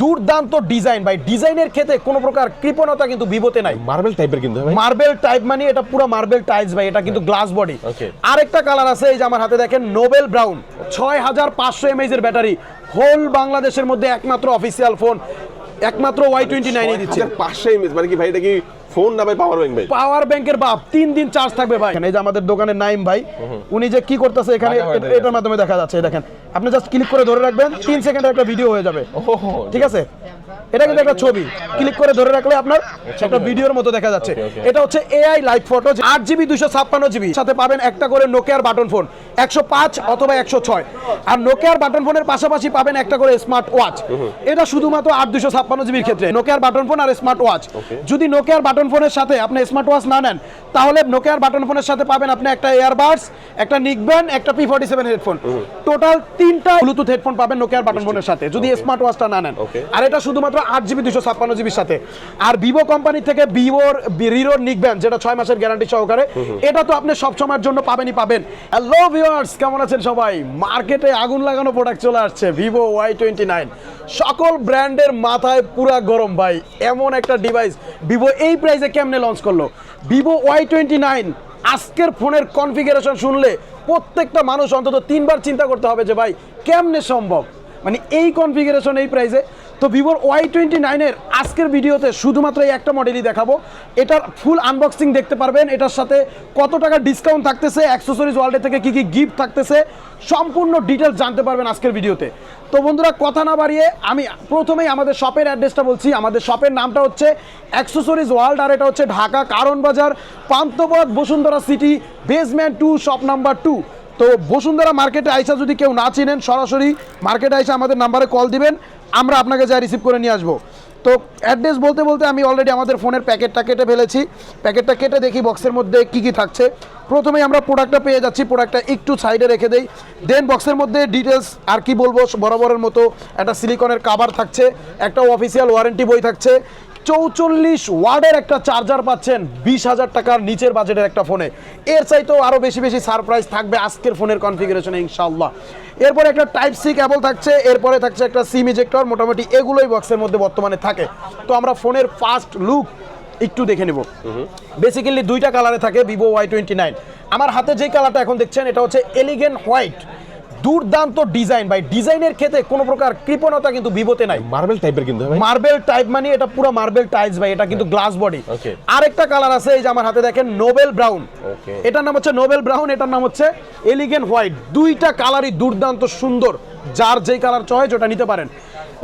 দুর্দান্ত ডিজাইন ভাই। ডিজাইনের ক্ষেত্রে কোনো প্রকার কৃপণতা কিন্তু ভিভোতে নাই। মার্বেল টাইপের কিন্তু ভাই। মার্বেল টাইপ মানে এটা পুরো মার্বেল টাইলস ভাই। এটা কিন্তু গ্লাস বডি আরেকটা কালার আছে এই যে আমার হাতে দেখেন নোবেল ব্রাউন ছয় হাজার পাঁচশো এমএইচ এর ব্যাটারি হোল বাংলাদেশের মধ্যে একমাত্র অফিসিয়াল ফোন একমাত্র ওয়াই টোয়েন্টি নাইনে দিচ্ছে পাঁচশো এমএস মানে কি ভাই এটা কি ফোন না ভাই পাওয়ার ব্যাংক ভাই? পাওয়ার ব্যাংকের বাপ। তিন দিন চার্জ থাকবে ভাই। এই যে আমাদের দোকানের নাইম ভাই উনি যে কি করতেছে এখানে এটার মাধ্যমে দেখা যাচ্ছে এই দেখেন। আপনি জাস্ট ক্লিক করে ধরে রাখবেন তিন সেকেন্ডের একটা ভিডিও হয়ে যাবে। ঠিক আছে? এটা কিন্তু একটা ছবি। ক্লিক করে ধরে রাখলে আপনার একটা ভিডিওর মতো দেখা যাচ্ছে. এটা হচ্ছে এআই লাইভ ফটো আট জিবি দুশো ছাপ্পান্ন জিবি সাথে পাবেন একটা করে নোকিয়ার বাটন ফোন একশো পাঁচ অথবা একশো ছয়। আর নোকিয়ার বাটন ফোনের পাশাপাশি পাবেন একটা করে স্মার্ট ওয়াচ এটা শুধুমাত্র আট দুশো ছাপ্পান্ন জিবির ক্ষেত্রে। নোকিয়ার বাটন ফোন আর স্মার্ট ওয়াচ যদি নোকিয়ার বাটন ফোনের সাথে আপনি স্মার্ট ওয়াচ না নেন তাহলে নোকিয়ার বাটন ফোনের সাথে পাবেন আপনি একটা এয়ারবাডস একটা নিকব্যান্ড একটা P forty seven headphone total তিনটা ব্লুটুথ হেডফোন পাবেন নোকিয়ার বাটন ফোনের সাথে। যদি স্মার্ট ওয়াচটা না নেন। আর এটা শুধুমাত্র আট জিবি দুশো ছাপ্পান্ন জিবির সাথে। আর ভিভো কোম্পানি থেকে ভিভোর রিরোর নিকবেন যেটা ছয় মাসের গ্যারান্টি সহকারে এটা তো আপনি সব সময়ের জন্য পাবেনই পাবেন। হ্যালো ভিউয়ার্স কেমন আছেন সবাই? মার্কেটে আগুন লাগানো প্রোডাক্ট চলে আসছে ভিভো ওয়াই টোয়েন্টি নাইন সকল ব্র্যান্ডের মাথায় পুরা গরম ভাই। এমন একটা ডিভাইস ভিভো এই প্রাইসে কেমনে লঞ্চ করল? ভিভো ওয়াই টোয়েন্টি নাইন আজকের ফোনের কনফিগারেশন শুনলে প্রত্যেকটা মানুষ অন্তত তিনবার চিন্তা করতে হবে যে ভাই, কেমনে সম্ভব? মানে এই কনফিগারেশন এই প্রাইসে তো ভিভোর ওয়াই টোয়েন্টি নাইনের আজকের ভিডিওতে শুধুমাত্র এই একটা মডেলই দেখাবো। এটার ফুল আনবক্সিং দেখতে পারবেন। এটার সাথে কত টাকা ডিসকাউন্ট থাকতেছে অ্যাক্সেসরিজ ওয়ার্ল্ডে থেকে কি কি গিফট থাকতেছে, সম্পূর্ণ ডিটেলস জানতে পারবেন আজকের ভিডিওতে তো বন্ধুরা, কথা না বাড়িয়ে আমি প্রথমেই আমাদের শপের অ্যাড্রেসটা বলছি। আমাদের শপের নামটা হচ্ছে অ্যাক্সেসরিজ ওয়ার্ল্ড আর এটা হচ্ছে Dhaka Karwan Bazar, Panthapath, Bashundhara city basement two shop number two তো বসুন্ধরা মার্কেটে আইসা যদি কেউ না চিনেন, সরাসরি মার্কেটে আইসা আমাদের নাম্বারে কল দিবেন, আমরা আপনাকে যা রিসিভ করে নিয়ে আসব। তো অ্যাড্রেস বলতে বলতে আমি অলরেডি আমাদের ফোনের প্যাকেটটা কেটে ফেলেছি। প্যাকেটটা কেটে দেখি বক্সের মধ্যে কি কি থাকছে। প্রথমেই আমরা প্রোডাক্টটা পেয়ে যাচ্ছি প্রোডাক্টটা একটু সাইডে রেখে দেই। দেন বক্সের মধ্যে ডিটেলস আর কি বলব, বরাবরের মতো একটা সিলিকনের কাভার থাকছে, একটা অফিসিয়াল ওয়ারেন্টি বই থাকছে। চৌচল্লিশ ওয়ার্ডের একটা চার্জার পাচ্ছেন, বিশ হাজার টাকার নিচের বাজেটের একটা ফোনে। এর চাইতেও আরও বেশি বেশি সারপ্রাইজ থাকবে আজকের ফোনের কনফিগারেশনে ইনশাল্লাহ এরপরে একটা টাইপ সি কেবল থাকছে, এরপরে থাকছে একটা সিম ইজেক্টর মোটামুটি এগুলোই বক্সের মধ্যে বর্তমানে থাকে। তো আমরা ফোনের ফার্স্ট লুক একটু দেখে নেব। বেসিক্যালি দুইটা কালারে থাকে, ভিভো ওয়াই টোয়েন্টি নাইন। আমার হাতে যেই কালারটা এখন দেখছেন, এটা হচ্ছে এলিগেন হোয়াইট। দুর্দান্ত ডিজাইন ভাই। ডিজাইনের ক্ষেত্রে কোনো প্রকার কৃপণতা কিন্তু ভিভোতে নাই। মার্বেল টাইপের কিন্তু মার্বেল টাইপ মানে এটা পুরো মার্বেল টাইলস ভাই। এটা কিন্তু গ্লাস বডি আরেকটা কালার আছে এই যে আমার হাতে দেখেন নোবেল ব্রাউন এটার নাম হচ্ছে নোবেল ব্রাউন এটার নাম হচ্ছে এলিগেন হোয়াইট দুইটা কালারই দুর্দান্ত সুন্দর যার যেই কালার চয়েস ওটা নিতে পারেন।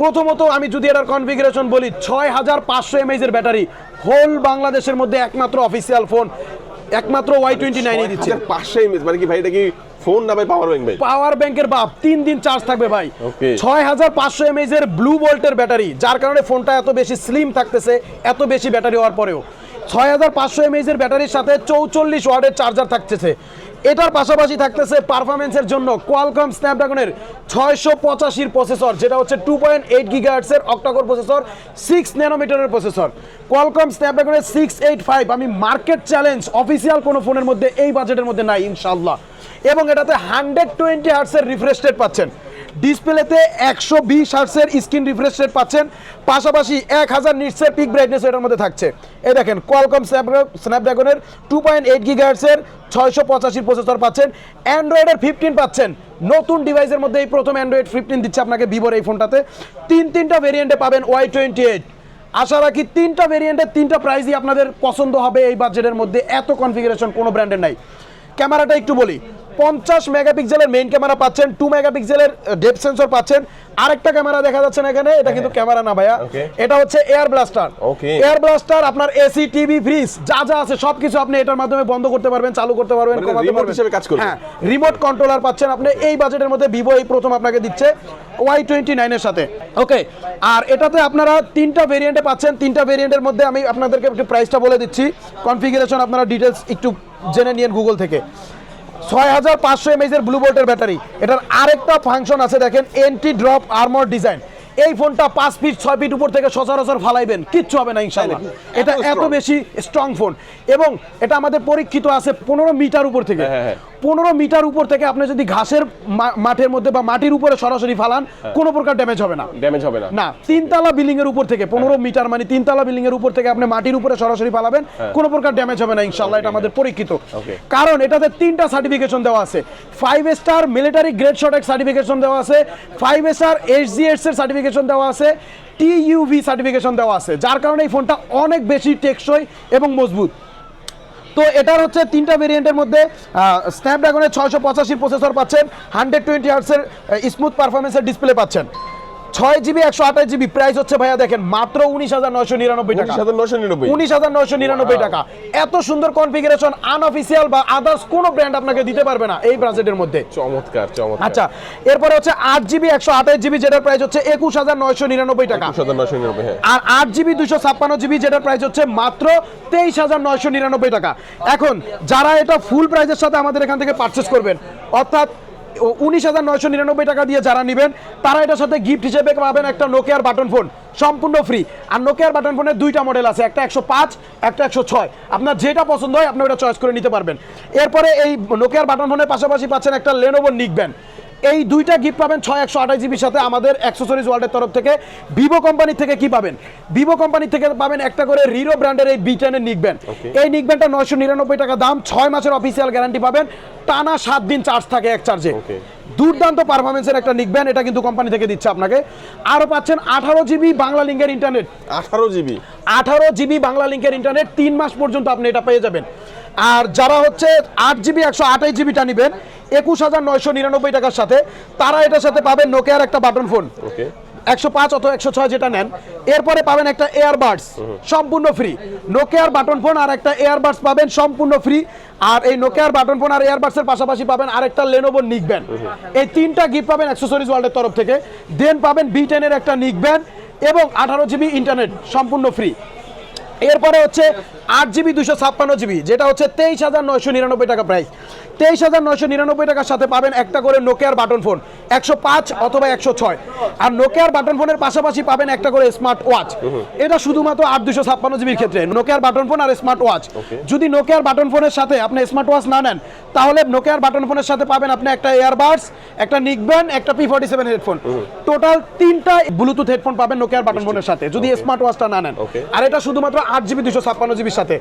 প্রথমত আমি যদি এটার কনফিগারেশন বলি ছয় হাজার পাঁচশো এমএইচ এর ব্যাটারি হোল বাংলাদেশের মধ্যে একমাত্র অফিসিয়াল ফোন একমাত্র ওয়াই টোয়েন্টি নাইনে দিচ্ছে। পাঁচশো এমএস মানে কি ভাই এটা কি ফোন না ভাই পাওয়ার ব্যাংক ভাই? পাওয়ার ব্যাংকের বাপ তিন দিন চার্জ থাকবে ভাই। ছয় হাজার পাঁচশো এমএইচ এর ব্লু ভোল্টের ব্যাটারি যার কারণে ফোনটা এত বেশি স্লিম থাকতেছে এত বেশি ব্যাটারি হওয়ার পরেও। ছয় হাজার পাঁচশো এমএইচ এর ব্যাটারির সাথে চৌচল্লিশ ওয়ার্ডের চার্জার থাকতেছে। এটার পাশাপাশি থাকতেছে পারফরমেন্সের জন্য কোয়ালকম স্ন্যাপড্রাগনের ছয়শো পঁচাশির প্রসেসর যেটা হচ্ছে টু পয়েন্ট এইট গিগাহার্টসের অক্টাকোর প্রসেসর সিক্স ন্যানোমিটারের প্রসেসর কোয়ালকম স্ন্যাপড্রাগনের সিক্স এইট ফাইভ আমি মার্কেট চ্যালেঞ্জ অফিসিয়াল কোনো ফোনের মধ্যে এই বাজেটের মধ্যে নাই ইনশাল্লাহ এবং এটাতে হান্ড্রেড টোয়েন্টি হার্টসের রিফ্রেশ রেট পাচ্ছেন। ডিসপ্লেতে একশো বিশ হার্টসের স্ক্রিন রিফ্রেশ রেট পাচ্ছেন, পাশাপাশি এক হাজার নিটসের পিক ব্রাইটনেস এটার মধ্যে থাকছে। এই দেখেন কোয়ালকম স্ন্যাপড্রাগনের টু পয়েন্ট এইট গিগাহার্টসের ছয়শো পঁচাশির প্রসেসর পাচ্ছেন অ্যান্ড্রয়েডের ফিফটিন পাচ্ছেন। নতুন ডিভাইসের মধ্যে এই প্রথম অ্যান্ড্রয়েড ফিফটিন দিচ্ছে আপনাকে ভিভোর এই ফোনটাতে তিন তিনটা ভেরিয়েন্টে পাবেন ওয়াই টোয়েন্টি এইট আশা রাখি তিনটা ভেরিয়েন্টের তিনটা প্রাইসই আপনাদের পছন্দ হবে এই বাজেটের মধ্যে। এত কনফিগারেশন কোনো ব্র্যান্ডের নাই। ক্যামেরাটা একটু বলি। পঞ্চাশ মেগাপিক্সেলের মেইন ক্যামেরা পাচ্ছেন টু মেগাপিক্সেলের ডেপ সেন্সর পাচ্ছেন। আরেকটা ক্যামেরা দেখা যাচ্ছে না এখানে এটা কিন্তু ক্যামেরা না ভাইয়া। এটা হচ্ছে এয়ার ব্লাস্টার এয়ার ব্লাস্টার আপনার এসি টিভি ফ্রিজ যা যা আছে সবকিছু আপনি এটার মাধ্যমে বন্ধ করতে পারবেন চালু করতে পারবেন মানে পারবেন। হিসেবে কাজ করবে। হ্যাঁ রিমোট কন্ট্রোলার পাচ্ছেন আপনি এই বাজেটের মধ্যে ভিভো এই প্রথম আপনাকে দিচ্ছে ওয়াই টোয়েন্টি নাইনের সাথে। ওকে আর এটাতে আপনারা তিনটা ভেরিয়েন্টে পাচ্ছেন তিনটা ভেরিয়েন্টের মধ্যে আমি আপনাদেরকে একটু প্রাইসটা বলে দিচ্ছি। কনফিগারেশন আপনারা ডিটেলস একটু জেনে নিন গুগল থেকে। ছয় হাজার পাঁচশো এমএইচ এর ব্লু বোল্টের ব্যাটারি এটার আরেকটা ফাংশন আছে দেখেন এন্টি ড্রপ আর্মর ডিজাইন এই ফোনটা পাঁচ ফিট ছয় ফিট উপর থেকে সচরাচর ফালাইবেন কিচ্ছু হবে না ইনশাল্লাহ। এটা এত বেশি স্ট্রং ফোন এবং এটা আমাদের পরীক্ষিত আছে পনেরো মিটার উপর থেকে। হ্যাঁ, হ্যাঁ। পনেরো মিটার উপর থেকে আপনি যদি ঘাসের মাঠের মধ্যে বা মাটির উপরে সরাসরি ফালান হ্যাঁ। কোনো প্রকার ড্যামেজ হবে না। ড্যামেজ হবে না। না তিনতলা বিল্ডিং এর উপর থেকে পনেরো মিটার মানে তিনতলা বিল্ডিং এর উপর থেকে আপনি মাটির উপরে সরাসরি ফালাবেন কোনো প্রকার ড্যামেজ হবে না ইনশাল্লাহ এটা আমাদের পরীক্ষিত। কারণ এটাতে তিনটা সার্টিফিকেশন দেওয়া আছে। ফাইভ স্টার মিলিটারি গ্রেড শটেক সার্টিফিকেশন দেওয়া আছে ফাইভ স্টার এইচজিএস এর সার্টিফিকেশন দেওয়া আছে টিইউভি সার্টিফিকেশন দেওয়া আছে। যার কারণে এই ফোনটা অনেক বেশি টেকসই এবং মজবুত। তো এটার হচ্ছে তিনটা ভেরিয়েন্টের মধ্যে স্ন্যাপড্রাগনের ছয়শো পঁচাশি প্রসেসর পাচ্ছেন হান্ড্রেড টোয়েন্টি আর্টসের স্মুথ পারফরমেন্সের ডিসপ্লে পাচ্ছেন। ছয় জিবি একশো আঠাশ জিবি। প্রাইস হচ্ছে ভাইয়া দেখেন মাত্র উনিশ হাজার নয়শো নিরানব্বই টাকা উনিশ হাজার নিরানব্বই। উনিশ হাজার নয়শো নিরানব্বই টাকা। এত সুন্দর কনফিগারেশন আনঅফিসিয়াল বা আদার্স কোনো ব্র্যান্ড আপনাকে দিতে পারবে না এই বাজেটের মধ্যে। চমৎকার চমৎকার। আচ্ছা এরপরে হচ্ছে আট জিবি একশো আঠাশ জিবি যেটার প্রাইস হচ্ছে একুশ হাজার নয়শো নিরানব্বই টাকা। হ্যাঁ। আর আট জিবি দুশো ছাপ্পান্ন জিবি যেটার প্রাইস হচ্ছে মাত্র তেইশ হাজার নয়শো নিরানব্বই টাকা। এখন যারা এটা ফুল প্রাইসের সাথে আমাদের এখান থেকে পারচেস করবেন অর্থাৎ উনিশ হাজার নয়শো নিরানব্বই টাকা দিয়ে যারা নেবেন, তারা এটার সাথে গিফট হিসেবে পাবেন একটা নোকিয়ার বাটন ফোন সম্পূর্ণ ফ্রি আর নোকিয়ার বাটন ফোনের দুইটা মডেল আছে, একটা একশো পাঁচ, একটা একশো ছয়। আপনার যেটা পছন্দ হয়, আপনি ওটা চয়েস করে নিতে পারবেন। এরপরে এই নোকিয়ার বাটন ফোনের পাশাপাশি পাচ্ছেন একটা লেনোভো নিকবেন এই দুইটা গিফট পাবেন ছয় একশো আঠাশ জিবির সাথে আমাদের অ্যাক্সেসরিজ ওয়ার্ল্ডের তরফ থেকে। ভিভো কোম্পানি থেকে কি পাবেন? ভিভো কোম্পানি থেকে পাবেন একটা করে রিরো ব্র্যান্ডের এই বি টেনের নিকবেন এই নিকবেনটা নয়শো নিরানব্বই টাকা দাম ছয় মাসের অফিসিয়াল গ্যারান্টি পাবেন। টানা সাত দিন চার্জ থাকে এক চার্জে দুর্দান্ত পারফরমেন্সের একটা নিকবেন এটা কিন্তু কোম্পানি থেকে দিচ্ছে আপনাকে। আরও পাচ্ছেন আঠারো জিবি বাংলা লিঙ্কের ইন্টারনেট আঠারো জিবি আঠারো জিবি বাংলা লিঙ্কের ইন্টারনেট তিন মাস পর্যন্ত আপনি এটা পেয়ে যাবেন। আর যারা হচ্ছে আট জিবি একশো আঠাশ জিবিটা নেবেন একুশ হাজার নয়শো নিরানব্বই টাকার সাথে তারা এটার সাথে পাবেন নোকিয়ার একটা বাটন ফোন ওকে একশো পাঁচ অথবা একশো ছয় যেটা নেন। এরপরে পাবেন একটা এয়ারবাডস সম্পূর্ণ ফ্রি নোকিয়ার বাটন ফোন আর একটা এয়ারবাডস পাবেন সম্পূর্ণ ফ্রি আর এই নোকিয়ার বাটন ফোন আর এয়ারবাডসের পাশাপাশি পাবেন আর আরেকটা লেনোভো নিকব্যান এই তিনটা গিফট পাবেন অ্যাক্সেসরিজ ওয়ার্ল্ডের তরফ থেকে। দেন পাবেন বি টেনের একটা নিকব্যান এবং আঠারো জিবি ইন্টারনেট সম্পূর্ণ ফ্রি এরপরে হচ্ছে আট জিবি দুশো ছাপ্পান্ন জিবি যেটা হচ্ছে তেইশ হাজার নয়শো নিরানব্বই টাকা প্রাইস তেইশ হাজার নয়শো নিরানব্বই টাকার সাথে পাবেন একটা করে নোকিয়ার বাটন ফোন একশো পাঁচ অথবা একশো ছয়। আর নোকিয়ার বাটন ফোনের পাশাপাশি পাবেন একটা করে স্মার্ট ওয়াচ এটা শুধুমাত্র আট দুশো ছাপ্পান্ন জিবির ক্ষেত্রে। নোকিয়ার বাটন ফোন আর স্মার্ট ওয়াচ যদি নোকিয়ার বাটন ফোনের সাথে আপনি স্মার্ট ওয়াচ না নেন তাহলে নোকিয়ার বাটন ফোনের সাথে পাবেন আপনি একটা এয়ারবাডস একটা নিকব্যান একটা P forty seven headphone total তিনটা ব্লুটুথ হেডফোন পাবেন নোকিয়ার বাটন ফোনের সাথে যদি স্মার্ট ওয়াচটা না নেন। আর এটা শুধুমাত্র আট জিবি দুশো ছাপ্পান্ন জিবির সাথে।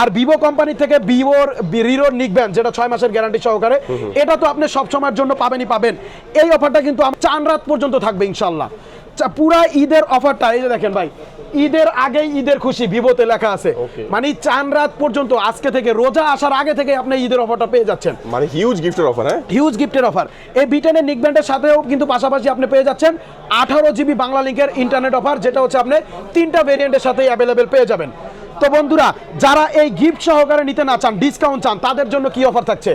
আর ভিভো কোম্পানি থেকে ভিভোর রিরোর নিকবেন যেটা ছয় মাসের গ্যারান্টি সহকারে এটা তো আপনি সব সময়ের জন্য পাবেনই পাবেন। এই অফারটা কিন্তু চান রাত পর্যন্ত থাকবে ইনশাল্লাহ। পুরা ঈদের অফারটা এই যে দেখেন ভাই ঈদের আগে ঈদের খুশি ভিভোতে লেখা আছে। মানে চান রাত পর্যন্ত আজকে থেকে রোজা আসার আগে থেকে আপনি ঈদের অফারটা পেয়ে যাচ্ছেন। মানে হিউজ গিফটের অফার হ্যাঁ? হিউজ গিফটের অফার এই বিটেনের নিকব্যান্ডের সাথেও কিন্তু পাশাপাশি আপনি পেয়ে যাচ্ছেন আঠারো জিবি বাংলা লিঙ্কের ইন্টারনেট অফার যেটা হচ্ছে আপনি তিনটা ভেরিয়েন্টের সাথে অ্যাভেলেবেল পেয়ে যাবেন। তো বন্ধুরা যারা এই গিফট সহকারে নিতে না চান ডিসকাউন্ট চান তাদের জন্য কি অফার থাকছে?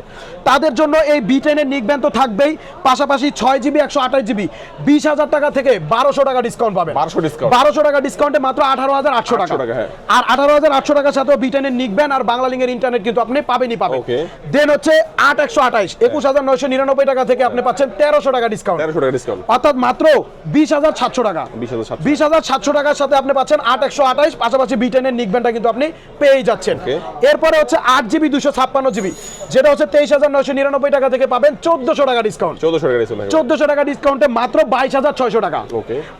তাদের জন্য এই বিটেনের নিকব্যান্ড তো থাকবেই পাশাপাশি ছয় জিবি একশো আঠাশ জিবি বিশ হাজার টাকা থেকে বারোশো টাকা ডিসকাউন্ট পাবেন। 1200 discount। বারোশো টাকা ডিসকাউন্টে মাত্র আঠারো হাজার আটশো টাকা। 800 টাকা, হ্যাঁ। আর আঠারো হাজার আটশো টাকার সাথেও বিটেনের নিকবেন আর বাংলা লিঙ্কের ইন্টারনেট কিন্তু আপনি পাবেনই পাবেন। দেন হচ্ছে আট একশো আঠাইশ একুশ হাজার নয়শো নিরানব্বই টাকা থেকে আপনি পাচ্ছেন তেরোশো টাকা ডিসকাউন্ট তেরোশো টাকা ডিসকাউন্ট অর্থাৎ মাত্র বিশ হাজার সাতশো টাকা। বিশ হাজার সাতশো। টাকার সাথে আপনি পাচ্ছেন আট একশো আঠাইশ পাশাপাশি বিটেনের নিকবেনটা কিন্তু আপনি পেয়েই যাচ্ছেন। এরপরে হচ্ছে আট জিবি দুশো ছাপ্পান্ন জিবি। যেটা হচ্ছে তেইশ হাজার নয়শো নিরানব্বই টাকা থেকে পাবেন চোদ্দশো টাকা ডিসকাউন্ট চোদ্দশো টাকা ডিসকাউন্ট চোদ্দশো টাকা ডিসকাউন্টে মাত্র বাইশ হাজার ছয়শো টাকা।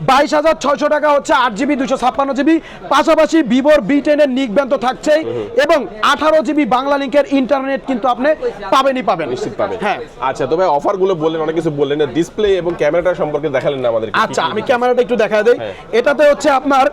বাইশ হাজার ছয়শো টাকা হচ্ছে আট জিবি দুশো ছাপ্পান্ন জিবি। পাশাপাশি ভিভোর বি টেনের নিক ব্যান তো থাকছেই। এবং আঠারো জিবি বাংলা লিঙ্কের ইন্টারনেট কিন্তু আপনি পাবেনই পাবেন। নিশ্চিত পাবে হ্যাঁ। আচ্ছা তবে অফারগুলো বললেন অনেক কিছু বললেন। ডিসপ্লে এবং ক্যামেরাটা সম্পর্কে দেখালেন না আমাদের আচ্ছা আমি ক্যামেরাটা একটু দেখা দেই। হ্যাঁ। এটাতে হচ্ছে আপনার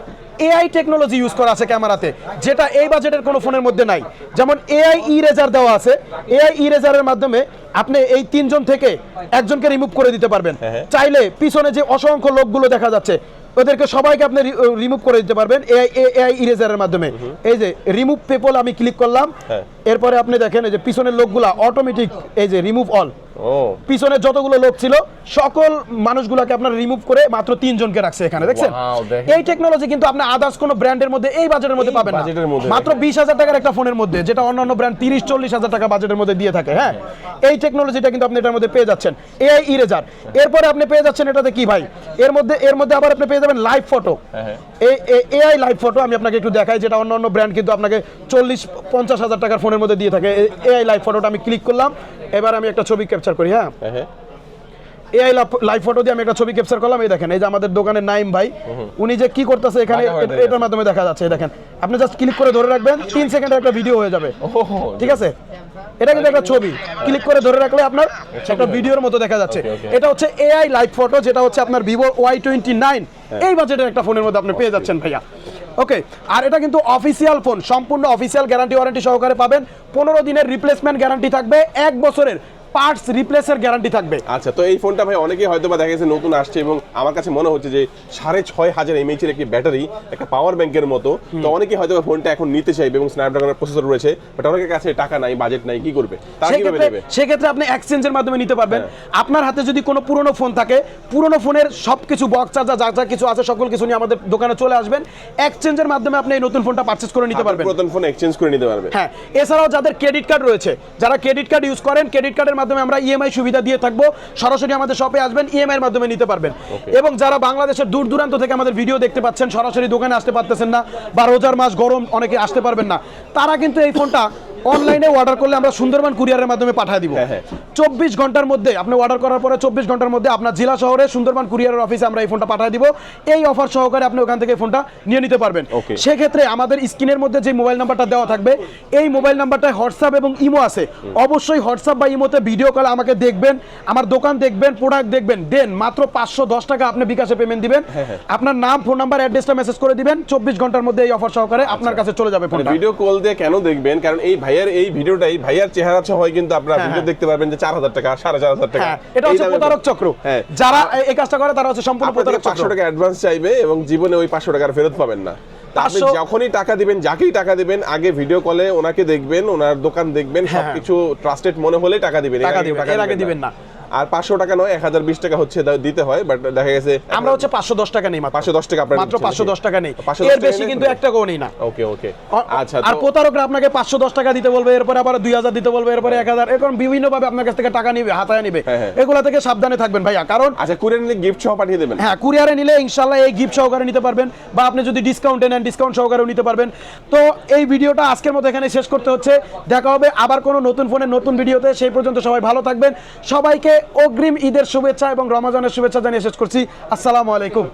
এআই টেকনোলজি ইউজ করা আছে ক্যামেরাতে যেটা এই বাজেটের কোনো ফোনের মধ্যে নাই। যেমন এআই ইরেজার দেওয়া আছে এআই ইরেজারের মাধ্যমে আপনি এই তিনজন থেকে একজনকে রিমুভ করে দিতে পারবেন। হ্যাঁ, হ্যাঁ। চাইলে পিছনে যে অসংখ্য লোকগুলো দেখা যাচ্ছে ওদেরকে সবাইকে আপনি রিমুভ করে দিতে পারবেন এআই এআই ইরেজারের মাধ্যমে। এই যে রিমুভ পেপল আমি ক্লিক করলাম হ্যাঁ। এরপরে আপনি দেখেন এই যে পিছনের লোকগুলা অটোমেটিক এই যে রিমুভ অল পিছনে যতগুলো লোক ছিল সকল মানুষগুলোকে আপনার রিমুভ করে মাত্র তিনজনকে রাখছে এখানে দেখছেন? এই টেকনোলজি কিন্তু আপনি আদার্স কোনো ব্র্যান্ডের মধ্যে এই বাজেটের মধ্যে পাবেন না। মাত্র বিশ হাজার টাকার একটা ফোনের মধ্যে যেটা অন্যান্য ব্র্যান্ড তিরিশ চল্লিশ হাজার টাকা বাজেটের মধ্যে দিয়ে থাকে হ্যাঁ? এই টেকনোলজিটা কিন্তু আপনি এটার মধ্যে পেয়ে যাচ্ছেন। এআই ইরেজার এরপরে আপনি পেয়ে যাচ্ছেন এটাতে কি ভাই? এর মধ্যে এর মধ্যে আবার আপনি পেয়ে যাবেন লাইভ ফটো। এই এআই লাইভ ফটো আমি আপনাকে একটু দেখাই যেটা অন্য অন্য ব্র্যান্ড কিন্তু আপনাকে চল্লিশ পঞ্চাশ হাজার টাকার ফোনের মধ্যে দিয়ে থাকে। এআই লাইভ ফটোটা আমি ক্লিক করলাম। এবার আমি একটা ছবি ক্যাপচার করি হ্যাঁ? এআই লাইভ ফটো দিয়ে আমি একটা ছবি ক্যাপচার করলাম এই দেখেন এই যে আমাদের দোকানের নাইম ভাই উনি যে কি করতেছে এখানে এটার মাধ্যমে দেখা যাচ্ছে দেখেন। আপনি জাস্ট ক্লিক করে ধরে রাখবেন তিন সেকেন্ডের একটা ভিডিও হয়ে যাবে। ঠিক আছে? এটা কিন্তু একটা ছবি। ক্লিক করে ধরে রাখলে আপনার একটা ভিডিওর মতো দেখা যাচ্ছে. এটা হচ্ছে এআই লাইভ ফটো যেটা হচ্ছে আপনার ভিভো ওয়াই টোয়েন্টি নাইন। এই বাজেটের একটা ফোনের মধ্যে আপনি পেয়ে যাচ্ছেন ভাইয়া। ওকে আর এটা কিন্তু অফিসিয়াল ফোন সম্পূর্ণ অফিসিয়াল গ্যারান্টি ওয়ারেন্টি সহকারে পাবেন। পনেরো দিনের রিপ্লেসমেন্ট গ্যারান্টি থাকবে এক বছরের। পার্টস রিপ্লেসের গ্যারান্টি থাকবে। আচ্ছা তো এই ফোনটা ভাই অনেকেই হয়তো বা দেখা গেছে নতুন আসছে এবং আমার কাছে মনে হচ্ছে যে সাড়ে ছয় হাজার এমএইচ এর একটি ব্যাটারি একটা পাওয়ার ব্যাংকের মতো। তো অনেকেই হয়তো ফোনটা এখন নিতে চাইবে এবং স্ন্যাপড্রাগনের প্রসেসর রয়েছে বাট অনেকের কাছে টাকা নাই বাজেট নাই কি করবে? সেক্ষেত্রে আপনি এক্সচেঞ্জের মাধ্যমে নিতে পারবেন। হ্যাঁ। আপনার হাতে যদি কোনো পুরনো ফোন থাকে পুরনো ফোনের সব কিছু বক্স চার্জার যা যা কিছু আছে সকল কিছু নিয়ে আমাদের দোকানে চলে আসবেন। এক্সচেঞ্জের মাধ্যমে আপনি এই নতুন ফোনটা পারচেজ করে নিতে পারবেন। পুরাতন ফোন এক্সচেঞ্জ করে নিতে পারবে। হ্যাঁ এছাড়াও যাদের ক্রেডিট কার্ড রয়েছে যারা ক্রেডিট কার্ড ইউজ করেন ক্রেডিট কার্ডের মাধ্যমে আমরা ইএমআই সুবিধা দিয়ে থাকব। সরাসরি আমাদের শপে আসবেন ইএমআই এর মাধ্যমে নিতে পারবেন। এবং যারা বাংলাদেশের দূর দূরান্ত থেকে আমাদের ভিডিও দেখতে পাচ্ছেন সরাসরি দোকানে আসতে পারতেছেন না বা রোজার মাস গরম অনেকে আসতে পারবেন না। তারা কিন্তু এই ফোনটা অনলাইনে অর্ডার করলে আমরা সুন্দরবন কুরিয়ারের মাধ্যমে পাঠিয়ে দিব। হ্যাঁ, হ্যাঁ। চব্বিশ ঘণ্টার মধ্যে আপনি অর্ডার করার পরে চব্বিশ ঘণ্টার মধ্যে আপনার জেলা শহরে সুন্দরবন কুরিয়ারের অফিসে আমরা এই ফোনটা পাঠিয়ে দিব। এই অফার সহকারে আপনি ওখান থেকে ফোনটা নিয়ে নিতে পারবেন। সেক্ষেত্রে আমাদের স্ক্রিনের মধ্যে যে মোবাইল নাম্বারটা দেওয়া থাকবে এই মোবাইল নাম্বারটায় হোয়াটসঅ্যাপ এবং ইমো আছে। অবশ্যই হোয়াটসঅ্যাপ বা ইমোতে ভিডিও কলে আমাকে দেখবেন আমার দোকান দেখবেন প্রোডাক্ট দেখবেন। দেন মাত্র পাঁচশো দশ টাকা আপনি বিকাশে পেমেন্ট দিবেন। আপনার নাম ফোন নাম্বার অ্যাড্রেসটা মেসেজ করে দিবেন। চব্বিশ ঘণ্টার মধ্যে এই অফার সহকারে আপনার কাছে চলে যাবে ভিডিও কল দিয়ে কেন দেখবেন? কারণ এই ভাইয়ের এই ভিডিওটাই ভাইয়ার চেহারা হয় কিন্তু আপনারা হ্যাঁ, ভিডিও হ্যাঁ। দেখতে পারবেন যে চার হাজার টাকা সাড়ে চার হাজার টাকা। হ্যাঁ এটা হচ্ছে প্রতারক চক্র। যারা এই- কাজটা করে তারা হচ্ছে সম্পূর্ণ প্রতারক পাঁচশো টাকা অ্যাডভান্স চাইবে এবং জীবনে ওই পাঁচশো টাকার ফেরত পাবেন না। আপনি যখনই টাকা দিবেন যাকেই টাকা দিবেন আগে ভিডিও কলে ওনাকে দেখবেন ওনার দোকান দেখবেন। সবকিছু ট্রাস্টেড মনে হলে টাকা দিবেন। এর টাকা দিবেন, এর আগে দিবেন না। আর পাঁচশো টাকা নয় এক হাজার বিশ টাকা হচ্ছে দিতে হয় বাট দেখা গেছে আমরা হচ্ছে পাঁচশো দশ টাকা নেই পাঁচশো দশ টাকা আপনার মাত্র পাঁচশো দশ টাকা নেই। পাঁচশো এর বেশি কিন্তু এক টাকাও নেই না। ওকে ওকে। আচ্ছা আর প্রতারকরা আপনাকে পাঁচশো দশ টাকা দিতে বলবে এরপরে আবার দুই হাজার দিতে বলবে এরপরে এক হাজার। এরকম বিভিন্ন ভাবে আপনার কাছ থেকে টাকা নিবে হাতায় নিবে। হ্যাঁ, হ্যাঁ। এগুলা থেকে সাবধানে থাকবেন ভাইয়া কারণ আচ্ছা কুরিয়ার নিলে গিফট সহ পাঠিয়ে দেবেন? হ্যাঁ কুরিয়ারে নিলে ইনশাল্লাহ এই গিফট সহকারে নিতে পারবেন বা আপনি যদি ডিসকাউন্টে নেন ডিসকাউন্ট সহকারেও নিতে পারবেন। তো এই ভিডিওটা আজকের মতো এখানে শেষ করতে হচ্ছে। দেখা হবে আবার কোনো নতুন ফোনের নতুন ভিডিওতে। সেই পর্যন্ত সবাই ভালো থাকবেন। সবাইকে অগ্রিম ঈদের শুভেচ্ছা এবং রমাজানের শুভেচ্ছা জানিয়ে শেষ করছি। আসসালামু আলাইকুম।